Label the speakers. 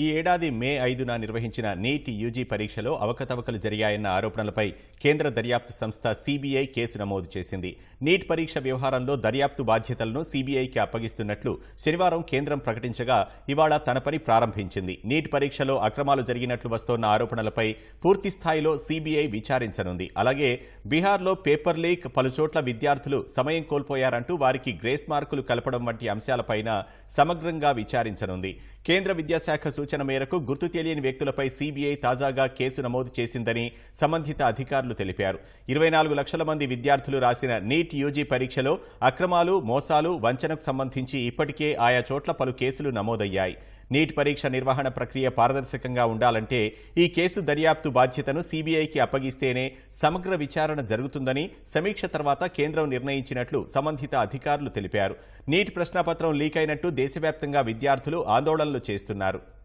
Speaker 1: ఈ ఏడాది మే ఐదున నిర్వహించిన నీట్ యూజీ పరీక్షలో అవకతవకలు జరిగాయన్న ఆరోపణలపై కేంద్ర దర్యాప్తు సంస్థ సీబీఐ కేసు నమోదు చేసింది. నీట్ పరీక్ష వ్యవహారంలో దర్యాప్తు బాధ్యతలను సీబీఐకి అప్పగిస్తున్నట్లు శనివారం కేంద్రం ప్రకటించగా ఇవాళ తన పని ప్రారంభించింది. నీట్ పరీక్షలో అక్రమాలు జరిగినట్లు వస్తోన్న ఆరోపణలపై పూర్తి స్థాయిలో సీబీఐ విచారించనుంది. అలాగే బీహార్లో పేపర్ లీక్ పలుచోట్ల విద్యార్థులు సమయం కోల్పోయారంటూ వారికి గ్రేస్ మార్కులు కలపడం వంటి అంశాలపైన సమగ్రంగా విచారించనుంది. కేంద్ర విద్యాశాఖ సూచన మేరకు గుర్తు తెలియని వ్యక్తులపై సీబీఐ తాజాగా కేసు నమోదు చేసిందని సంబంధిత అధికారులు తెలిపారు. ఇరవై నాలుగు లక్షల మంది విద్యార్థులు రాసిన నీట్ యూజీ పరీక్షలో అక్రమాలు మోసాలు వంచనకు సంబంధించి ఇప్పటికే ఆయా చోట్ల పలు కేసులు నమోదయ్యాయి. నీట్ పరీక్ష నిర్వహణ ప్రక్రియ పారదర్శకంగా ఉండాలంటే ఈ కేసు దర్యాప్తు బాధ్యతను సీబీఐకి అప్పగిస్తేనే సమగ్ర విచారణ జరుగుతుందని సమీక్ష తర్వాత కేంద్రం నిర్ణయించినట్లు సంబంధిత అధికారులు తెలిపారు. నీట్ ప్రశ్నాపత్రం లీక్ అయినట్టు దేశవ్యాప్తంగా విద్యార్థులు ఆందోళనలు చేస్తున్నారు.